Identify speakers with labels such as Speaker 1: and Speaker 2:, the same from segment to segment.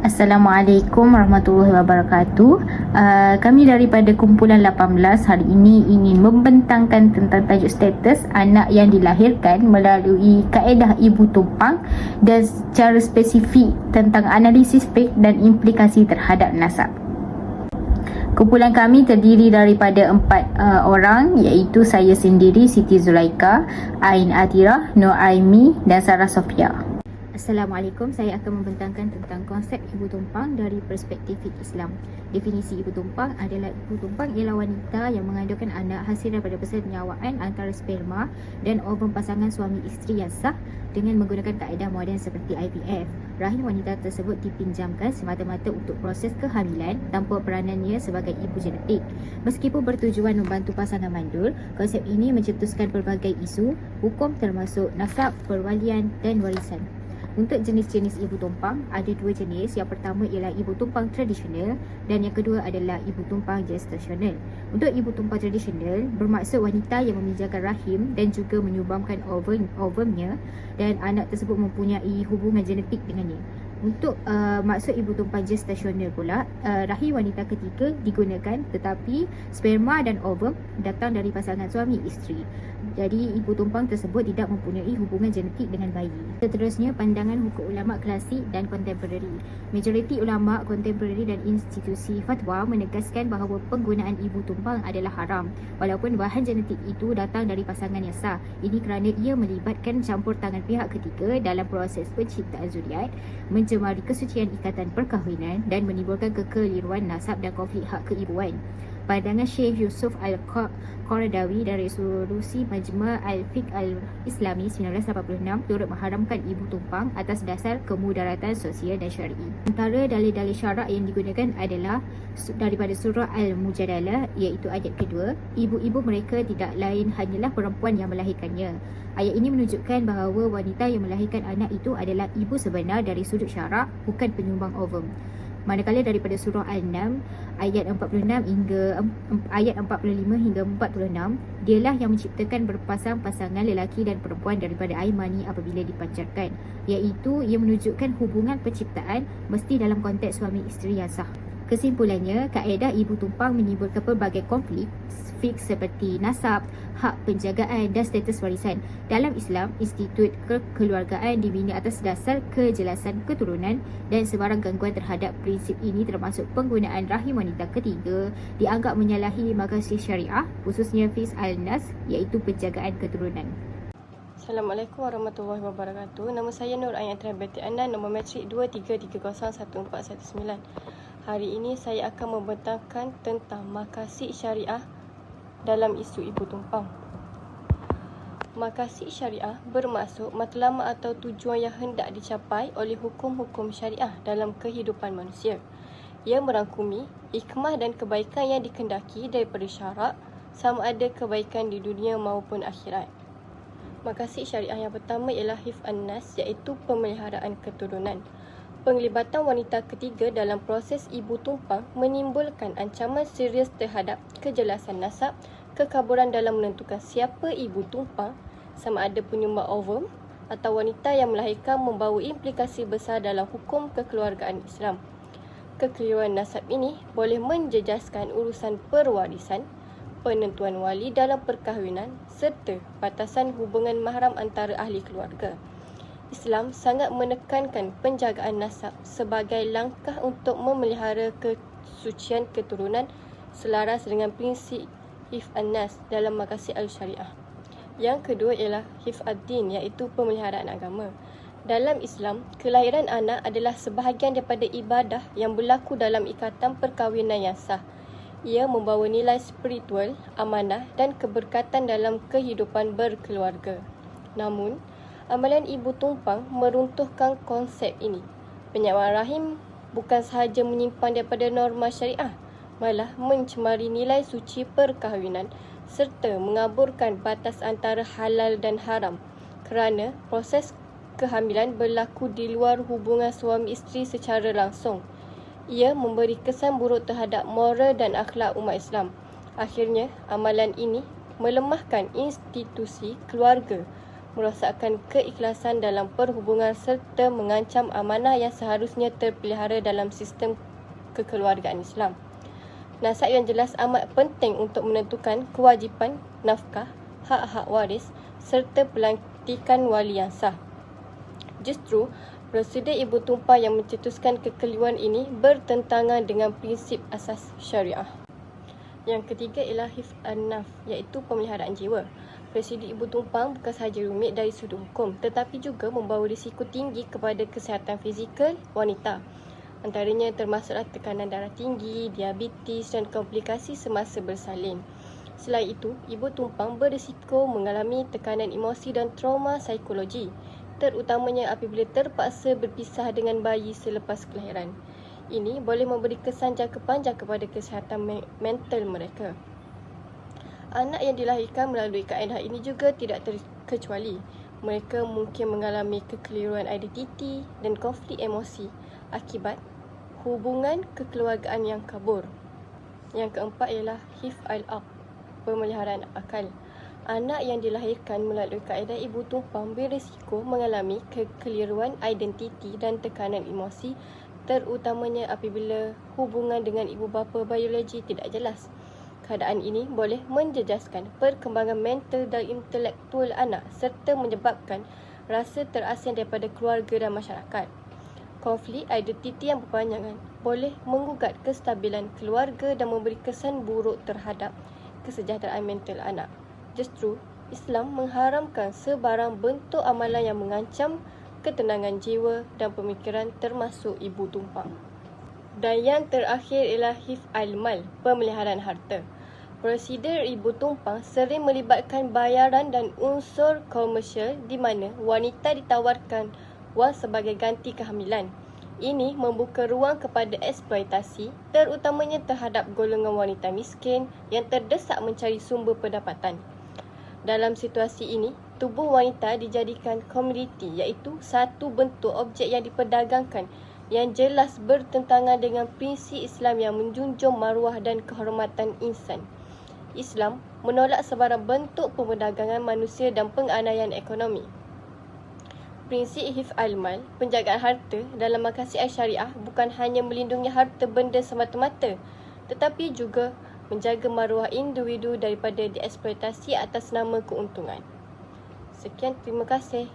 Speaker 1: Assalamualaikum warahmatullahi wabarakatuh. Uh, kami daripada kumpulan 18 hari ini ingin membentangkan tentang tajuk status anak yang dilahirkan melalui kaedah ibu tumpang dan secara spesifik tentang analisis fake dan implikasi terhadap nasab. Kumpulan kami terdiri daripada empat uh, orang iaitu saya sendiri Siti Zulaika, Ain Atira, Nur Aimi dan Sarah Sofia. Assalamualaikum, saya akan membentangkan tentang konsep ibu tumpang dari perspektif Islam. Definisi ibu tumpang adalah ibu tumpang ialah wanita yang mengandungkan anak hasil daripada persendawaan antara sperma dan ovum pasangan suami isteri yang sah dengan menggunakan kaedah moden seperti IVF. Rahim wanita tersebut dipinjamkan semata-mata untuk proses kehamilan tanpa peranannya sebagai ibu genetik. Meskipun bertujuan membantu pasangan mandul, konsep ini mencetuskan pelbagai isu, hukum termasuk nasab, perwalian dan warisan. Untuk jenis-jenis ibu tumpang, ada dua jenis. Yang pertama ialah ibu tumpang tradisional dan yang kedua adalah ibu tumpang gestasional. Untuk ibu tumpang tradisional, bermaksud wanita yang meminjamkan rahim dan juga menyumbangkan ovum, ovumnya dan anak tersebut mempunyai hubungan genetik dengannya. Untuk uh, maksud ibu tumpang gestasional pula, uh, rahim wanita ketiga digunakan tetapi sperma dan ovum datang dari pasangan suami isteri. Jadi ibu tumpang tersebut tidak mempunyai hubungan genetik dengan bayi. Seterusnya pandangan hukum ulama klasik dan kontemporari. Majoriti ulama kontemporari dan institusi fatwa menegaskan bahawa penggunaan ibu tumpang adalah haram walaupun bahan genetik itu datang dari pasangan yang sah. Ini kerana ia melibatkan campur tangan pihak ketiga dalam proses penciptaan zuriat, mencemari kesucian ikatan perkahwinan dan menimbulkan kekeliruan nasab dan konflik hak keibuan. Pandangan Syekh Yusuf Al-Qaradawi dari resolusi Majma' Al-Fiqh Al-Islami 1986 turut mengharamkan ibu tumpang atas dasar kemudaratan sosial dan syar'i. Antara dalil-dalil syarak yang digunakan adalah daripada surah Al-Mujadalah iaitu ayat kedua, ibu-ibu mereka tidak lain hanyalah perempuan yang melahirkannya. Ayat ini menunjukkan bahawa wanita yang melahirkan anak itu adalah ibu sebenar dari sudut syarak bukan penyumbang ovum. Manakala daripada surah Al-Nam ayat 46 hingga ayat 45 hingga 46 dialah yang menciptakan berpasang pasangan lelaki dan perempuan daripada air mani apabila dipancarkan iaitu ia menunjukkan hubungan penciptaan mesti dalam konteks suami isteri yang sah. Kesimpulannya, kaedah ibu tumpang menimbulkan pelbagai konflik fix seperti nasab, hak penjagaan dan status warisan. Dalam Islam, institut kekeluargaan dibina atas dasar kejelasan keturunan dan sebarang gangguan terhadap prinsip ini termasuk penggunaan rahim wanita ketiga dianggap menyalahi makasih syariah khususnya Fis Al-Nas iaitu penjagaan keturunan.
Speaker 2: Assalamualaikum warahmatullahi wabarakatuh. Nama saya Nur Ayat Binti Anan, nombor metrik 23301419. Hari ini saya akan membentangkan tentang makasih syariah dalam isu ibu tumpang. Makasih syariah bermaksud matlamat atau tujuan yang hendak dicapai oleh hukum-hukum syariah dalam kehidupan manusia. Ia merangkumi hikmah dan kebaikan yang dikendaki daripada syarak sama ada kebaikan di dunia maupun akhirat. Makasih syariah yang pertama ialah hif an-nas iaitu pemeliharaan keturunan. Penglibatan wanita ketiga dalam proses ibu tumpang menimbulkan ancaman serius terhadap kejelasan nasab, kekaburan dalam menentukan siapa ibu tumpang sama ada penyumbang ovum atau wanita yang melahirkan membawa implikasi besar dalam hukum kekeluargaan Islam. Kekeliruan nasab ini boleh menjejaskan urusan perwarisan, penentuan wali dalam perkahwinan serta batasan hubungan mahram antara ahli keluarga. Islam sangat menekankan penjagaan nasab sebagai langkah untuk memelihara kesucian keturunan selaras dengan prinsip Hif An-Nas dalam makasih Al-Syariah. Yang kedua ialah Hif Ad-Din iaitu pemeliharaan agama. Dalam Islam, kelahiran anak adalah sebahagian daripada ibadah yang berlaku dalam ikatan perkahwinan yang sah. Ia membawa nilai spiritual, amanah dan keberkatan dalam kehidupan berkeluarga. Namun, Amalan ibu tumpang meruntuhkan konsep ini. Penyakwan rahim bukan sahaja menyimpan daripada norma syariah, malah mencemari nilai suci perkahwinan serta mengaburkan batas antara halal dan haram kerana proses kehamilan berlaku di luar hubungan suami isteri secara langsung. Ia memberi kesan buruk terhadap moral dan akhlak umat Islam. Akhirnya, amalan ini melemahkan institusi keluarga merosakkan keikhlasan dalam perhubungan serta mengancam amanah yang seharusnya terpelihara dalam sistem kekeluargaan Islam. Nasab yang jelas amat penting untuk menentukan kewajipan nafkah, hak-hak waris serta pelantikan wali yang sah. Justru, prosedur ibu tumpah yang mencetuskan kekeliruan ini bertentangan dengan prinsip asas syariah. Yang ketiga ialah hif an-naf iaitu pemeliharaan jiwa. Prosedur ibu tumpang bukan sahaja rumit dari sudut hukum tetapi juga membawa risiko tinggi kepada kesihatan fizikal wanita. Antaranya termasuklah tekanan darah tinggi, diabetes dan komplikasi semasa bersalin. Selain itu, ibu tumpang berisiko mengalami tekanan emosi dan trauma psikologi, terutamanya apabila terpaksa berpisah dengan bayi selepas kelahiran. Ini boleh memberi kesan jangka panjang kepada kesihatan me- mental mereka. Anak yang dilahirkan melalui kaedah ini juga tidak terkecuali. Mereka mungkin mengalami kekeliruan identiti dan konflik emosi akibat hubungan kekeluargaan yang kabur. Yang keempat ialah hif al-aq, pemeliharaan akal. Anak yang dilahirkan melalui kaedah ibu tumpang berisiko mengalami kekeliruan identiti dan tekanan emosi terutamanya apabila hubungan dengan ibu bapa biologi tidak jelas. Keadaan ini boleh menjejaskan perkembangan mental dan intelektual anak serta menyebabkan rasa terasing daripada keluarga dan masyarakat. Konflik identiti yang berpanjangan boleh menggugat kestabilan keluarga dan memberi kesan buruk terhadap kesejahteraan mental anak. Justru, Islam mengharamkan sebarang bentuk amalan yang mengancam ketenangan jiwa dan pemikiran termasuk ibu tumpang. Dan yang terakhir ialah hif al-mal, pemeliharaan harta. Prosedur ibu tumpang sering melibatkan bayaran dan unsur komersial di mana wanita ditawarkan wang sebagai ganti kehamilan. Ini membuka ruang kepada eksploitasi terutamanya terhadap golongan wanita miskin yang terdesak mencari sumber pendapatan. Dalam situasi ini, tubuh wanita dijadikan komoditi iaitu satu bentuk objek yang diperdagangkan yang jelas bertentangan dengan prinsip Islam yang menjunjung maruah dan kehormatan insan. Islam menolak sebarang bentuk pemerdagangan manusia dan penganiayaan ekonomi. Prinsip hif al-mal, penjagaan harta dalam makasih syariah bukan hanya melindungi harta benda semata-mata tetapi juga menjaga maruah individu daripada dieksploitasi atas nama keuntungan. Sekian, terima kasih.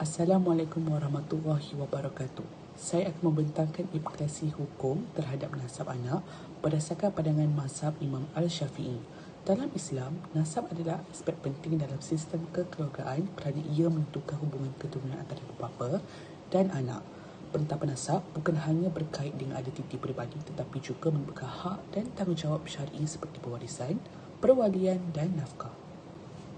Speaker 3: Assalamualaikum warahmatullahi wabarakatuh. Saya akan membentangkan implikasi hukum terhadap nasab anak berdasarkan pandangan mazhab Imam Al-Syafi'i. Dalam Islam, nasab adalah aspek penting dalam sistem kekeluargaan kerana ia menentukan hubungan keturunan antara bapa dan anak. Penetapan nasab bukan hanya berkait dengan identiti peribadi tetapi juga membuka hak dan tanggungjawab syar'i seperti pewarisan, perwalian dan nafkah.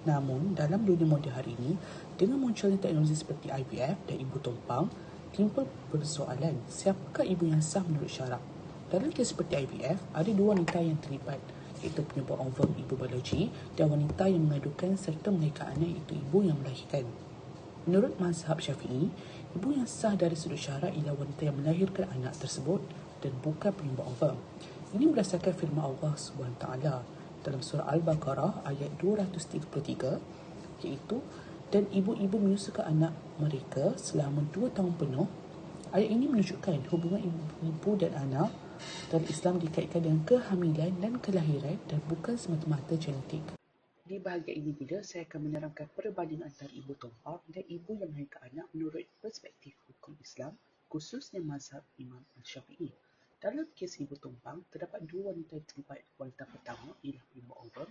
Speaker 3: Namun, dalam dunia moden hari ini, dengan munculnya teknologi seperti IVF dan ibu tumpang, timbul persoalan siapakah ibu yang sah menurut syarak. Dalam kes seperti IVF, ada dua wanita yang terlibat, iaitu penyebab ovum ibu biologi dan wanita yang mengadukan serta melahirkan anak iaitu ibu yang melahirkan. Menurut mazhab syafi'i, ibu yang sah dari sudut syarak ialah wanita yang melahirkan anak tersebut dan bukan penyebab ovum. Ini berdasarkan firman Allah SWT dalam surah Al-Baqarah ayat 233 iaitu dan ibu-ibu menyusukan anak mereka selama dua tahun penuh. Ayat ini menunjukkan hubungan ibu dan anak dalam Islam dikaitkan dengan kehamilan dan kelahiran dan bukan semata-mata genetik. Di bahagian ini bila saya akan menerangkan perbandingan antara ibu tumpang dan ibu yang melahirkan anak menurut perspektif hukum Islam khususnya mazhab Imam Al-Syafi'i. Dalam kes ibu tumpang, terdapat dua wanita terlibat. Wanita pertama ialah ibu Over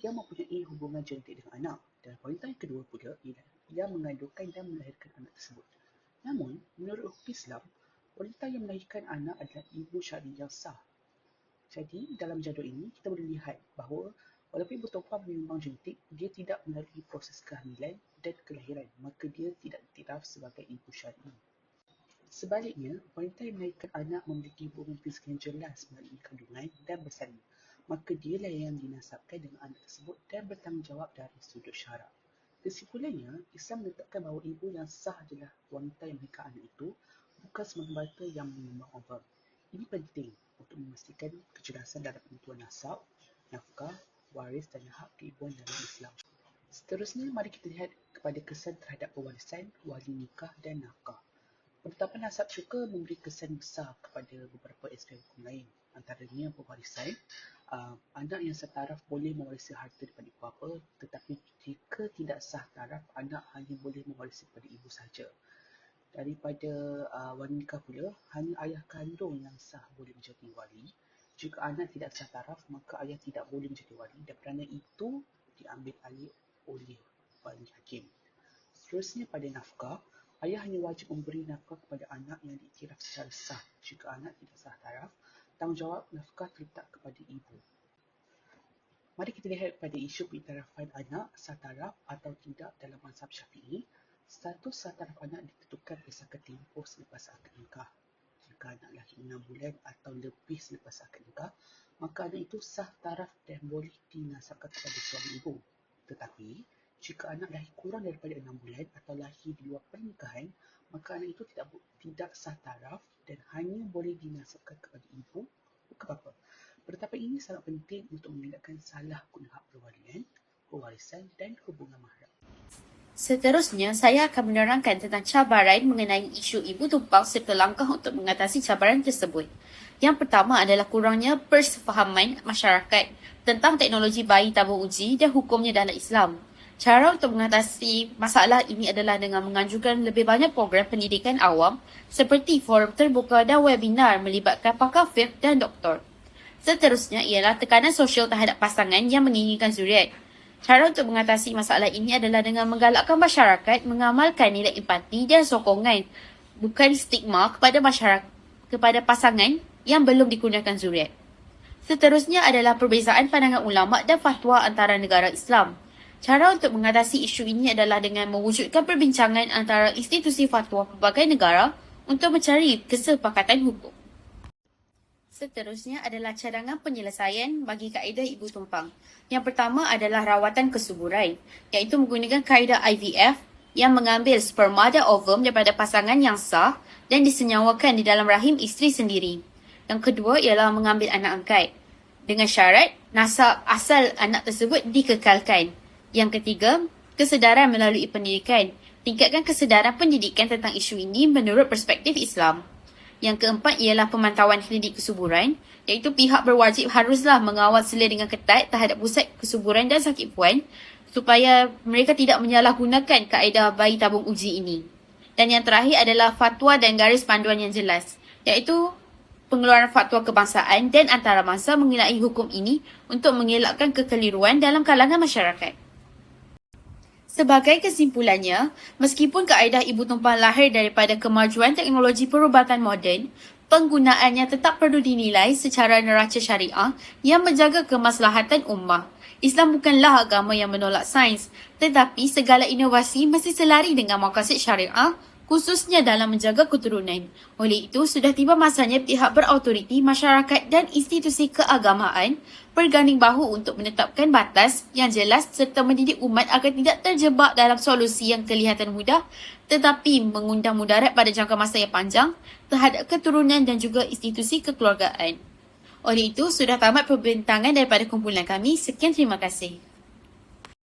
Speaker 3: yang mempunyai hubungan genetik dengan anak dan wanita yang kedua pula ialah yang mengandungkan dan melahirkan anak tersebut. Namun, menurut hukum Islam, wanita yang melahirkan anak adalah ibu syari yang sah. Jadi, dalam jadual ini, kita boleh lihat bahawa walaupun ibu tumpang menyumbang genetik, dia tidak melalui proses kehamilan dan kelahiran, maka dia tidak diiktiraf sebagai ibu syari. Sebaliknya, wanita yang melahirkan anak memiliki hubungan fisik yang jelas melalui kandungan dan bersalin, maka dialah yang dinasabkan dengan anak tersebut dan bertanggungjawab dari sudut syarak. Kesimpulannya, Islam menetapkan bahawa ibu yang sah adalah wanita yang melahirkan anak itu bukan semata-mata yang menyumbang ovum. Ini penting untuk memastikan kejelasan dalam penentuan nasab, nafkah, waris dan hak keibuan dalam Islam. Seterusnya, mari kita lihat kepada kesan terhadap pewarisan, wali nikah dan nafkah. Penetapan nasab syukur memberi kesan besar kepada beberapa aspek hukum lain. Antaranya pewarisan, uh, anak yang setaraf boleh mewarisi harta daripada ibu bapa tetapi jika tidak sah taraf, anak hanya boleh mewarisi daripada ibu sahaja. Daripada uh, wali nikah pula, hanya ayah kandung yang sah boleh menjadi wali. Jika anak tidak sah taraf, maka ayah tidak boleh menjadi wali dan kerana itu diambil alih oleh wali hakim. Seterusnya pada nafkah, ayah hanya wajib memberi nafkah kepada anak yang diiktiraf secara sah. Jika anak tidak sah taraf, tanggungjawab nafkah terletak kepada ibu. Mari kita lihat pada isu pengiktirafan anak sah taraf atau tidak dalam mazhab syafi'i. Status sah taraf anak ditentukan berdasarkan tempoh selepas akad nikah. Jika anak lahir 6 bulan atau lebih selepas akad nikah, maka anak itu sah taraf dan boleh dinasabkan kepada suami ibu. Tetapi, jika anak lahir kurang daripada 6 bulan atau lahir di luar pernikahan, maka anak itu tidak tidak sah taraf dan hanya boleh dinasabkan kepada ibu bukan bapa. Penetapan ini sangat penting untuk mengelakkan salah guna hak perwalian, pewarisan dan hubungan mahram.
Speaker 4: Seterusnya, saya akan menerangkan tentang cabaran mengenai isu ibu tumpang serta langkah untuk mengatasi cabaran tersebut. Yang pertama adalah kurangnya persefahaman masyarakat tentang teknologi bayi tabung uji dan hukumnya dalam Islam. Cara untuk mengatasi masalah ini adalah dengan menganjurkan lebih banyak program pendidikan awam seperti forum terbuka dan webinar melibatkan pakar fiqh dan doktor. Seterusnya ialah tekanan sosial terhadap pasangan yang menginginkan zuriat. Cara untuk mengatasi masalah ini adalah dengan menggalakkan masyarakat mengamalkan nilai empati dan sokongan bukan stigma kepada masyarakat kepada pasangan yang belum dikurniakan zuriat. Seterusnya adalah perbezaan pandangan ulama dan fatwa antara negara Islam. Cara untuk mengatasi isu ini adalah dengan mewujudkan perbincangan antara institusi fatwa pelbagai negara untuk mencari kesepakatan hukum. Seterusnya adalah cadangan penyelesaian bagi kaedah ibu tumpang. Yang pertama adalah rawatan kesuburan, iaitu menggunakan kaedah IVF yang mengambil sperma dan ovum daripada pasangan yang sah dan disenyawakan di dalam rahim isteri sendiri. Yang kedua ialah mengambil anak angkat dengan syarat nasab asal anak tersebut dikekalkan. Yang ketiga, kesedaran melalui pendidikan. Tingkatkan kesedaran pendidikan tentang isu ini menurut perspektif Islam. Yang keempat ialah pemantauan klinik kesuburan, iaitu pihak berwajib haruslah mengawal sila dengan ketat terhadap pusat kesuburan dan sakit puan supaya mereka tidak menyalahgunakan kaedah bayi tabung uji ini. Dan yang terakhir adalah fatwa dan garis panduan yang jelas, iaitu pengeluaran fatwa kebangsaan dan antarabangsa mengenai hukum ini untuk mengelakkan kekeliruan dalam kalangan masyarakat. Sebagai kesimpulannya, meskipun kaedah ibu tumpang lahir daripada kemajuan teknologi perubatan moden, penggunaannya tetap perlu dinilai secara neraca syariah yang menjaga kemaslahatan ummah. Islam bukanlah agama yang menolak sains, tetapi segala inovasi mesti selari dengan maqasid syariah khususnya dalam menjaga keturunan. Oleh itu, sudah tiba masanya pihak berautoriti, masyarakat dan institusi keagamaan berganding bahu untuk menetapkan batas yang jelas serta mendidik umat agar tidak terjebak dalam solusi yang kelihatan mudah tetapi mengundang mudarat pada jangka masa yang panjang terhadap keturunan dan juga institusi kekeluargaan. Oleh itu, sudah tamat perbincangan daripada kumpulan kami. Sekian terima kasih.